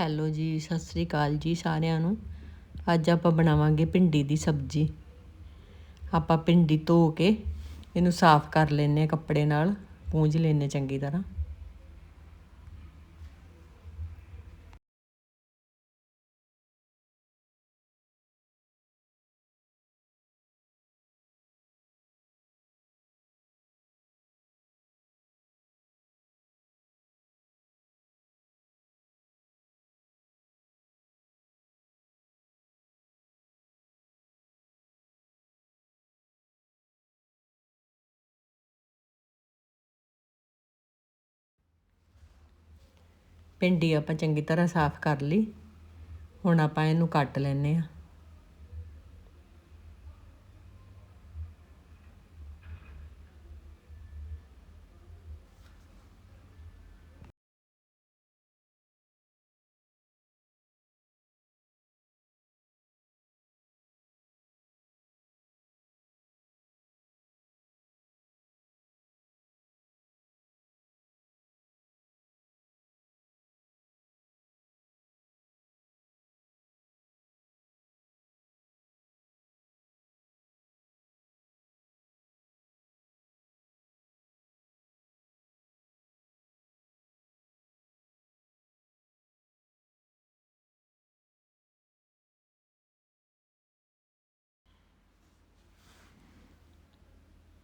Hello ਜੀ, ਸਤਿ ਸ੍ਰੀ ਅਕਾਲ ਜੀ ਸਾਰਿਆਂ ਨੂੰ। ਅੱਜ ਆਪਾਂ ਬਣਾਵਾਂਗੇ ਭਿੰਡੀ ਦੀ ਸਬਜ਼ੀ। ਆਪਾਂ ਭਿੰਡੀ ਧੋ ਕੇ ਇਹਨੂੰ ਸਾਫ਼ ਕਰ ਲੈਨੇ ਆ ਕੱਪੜੇ ਨਾਲ, ਪੂੰਝ ਲੈਨੇ ਚੰਗੀ ਤਰ੍ਹਾਂ। ਭਿੰਡੀ ਆਪਾਂ ਚੰਗੀ ਤਰ੍ਹਾਂ ਸਾਫ਼ ਕਰ ਲਈ। ਹੁਣ ਆਪਾਂ ਇਹਨੂੰ ਕੱਟ ਲੈਨੇ ਆ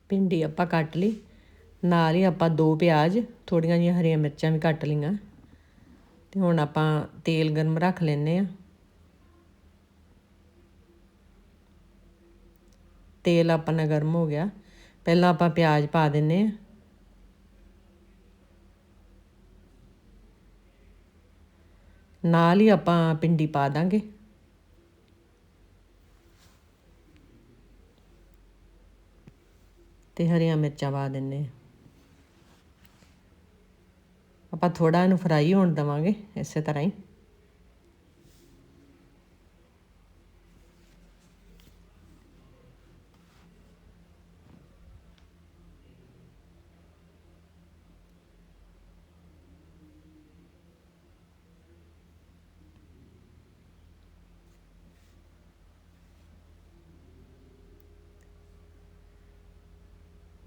ਭਿੰਡੀ ਆਪਾਂ ਕੱਟ ਲਈ, ਨਾਲ ਹੀ ਆਪਾਂ ਦੋ ਪਿਆਜ਼ ਥੋੜੀਆਂ ਜਿਹੀਆਂ ਹਰੀਆਂ ਮਿਰਚਾਂ ਵੀ ਕੱਟ ਲਈਆਂ। ਤੇ ਹੁਣ ਆਪਾਂ ਤੇਲ ਗਰਮ ਰੱਖ ਲੈਨੇ ਆ ਤੇਲ ਆਪਣਾ ਗਰਮ ਹੋ ਗਿਆ। ਪਹਿਲਾਂ ਆਪਾਂ ਪਿਆਜ਼ ਪਾ ਦਿੰਨੇ ਆ ਨਾਲ ਹੀ ਆਪਾਂ ਪਿੰਡੀ ਪਾ ਦਾਂਗੇ। ਤੇ ਹਰੀਆਂ ਮਿਰਚਾਂ ਪਾ ਦਿੰਨੇ ਆਪਾਂ ਥੋੜਾ ਇਹਨੂੰ ਫਰਾਈ ਹੋਣ ਦਵਾਂਗੇ ਇਸੇ ਤਰ੍ਹਾਂ ਹੀ।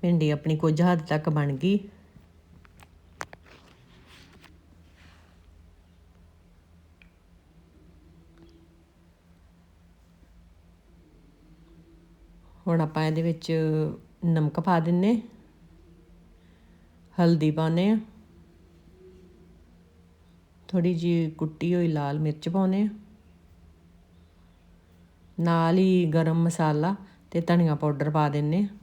ਭਿੰਡੀ ਆਪਣੀ ਕੁਝ ਹੱਦ ਤੱਕ ਬਣ ਗਈ। ਹੁਣ ਆਪਾਂ ਇਹਦੇ ਵਿੱਚ ਨਮਕ ਪਾ ਦਿੰਨੇ ਹਲਦੀ ਪਾਉਨੇ ਆ ਥੋੜੀ ਜੀ ਕੁੱਟੀ ਹੋਈ ਲਾਲ ਮਿਰਚ ਪਾਉਨੇ ਆ, ਨਾਲ ਹੀ ਗਰਮ ਮਸਾਲਾ ਤੇ ਧਨੀਆ ਪਾਊਡਰ ਪਾ ਦਿੰਨੇ ਆ।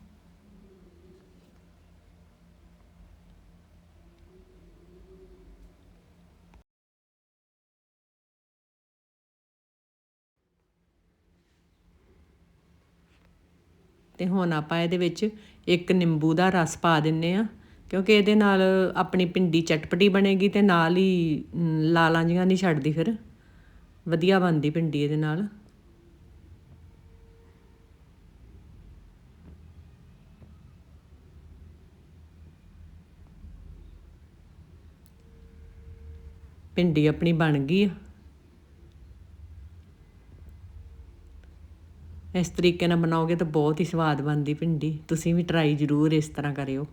ਤੇ ਹੁਣ ਆਪਾਂ ਇਹਦੇ ਵਿੱਚ ਇੱਕ ਨਿੰਬੂ ਦਾ ਰਸ ਪਾ ਦਿੰਨੇ ਆ, ਕਿਉਂਕਿ ਇਹਦੇ ਨਾਲ ਆਪਣੀ ਪਿੰਡੀ ਚਟਪਟੀ ਬਣੇਗੀ ਤੇ ਨਾਲ ਹੀ ਲਾਲਾਂ ਜੀਆਂ ਨਹੀਂ ਛੱਡਦੀ ਫਿਰ। ਵਧੀਆ ਬਣਦੀ ਪਿੰਡੀ ਇਹਦੇ ਨਾਲ। ਭਿੰਡੀ ਆਪਣੀ ਬਣ ਗਈ ਆ। ਇਸ ਤਰੀਕੇ ਨਾਲ ਬਣਾਓਗੇ ਤਾਂ ਬਹੁਤ ਹੀ ਸਵਾਦ ਬਣਦੀ ਭਿੰਡੀ। ਤੁਸੀਂ ਵੀ ਟਰਾਈ ਜ਼ਰੂਰ ਇਸ ਤਰ੍ਹਾਂ ਕਰਿਓ।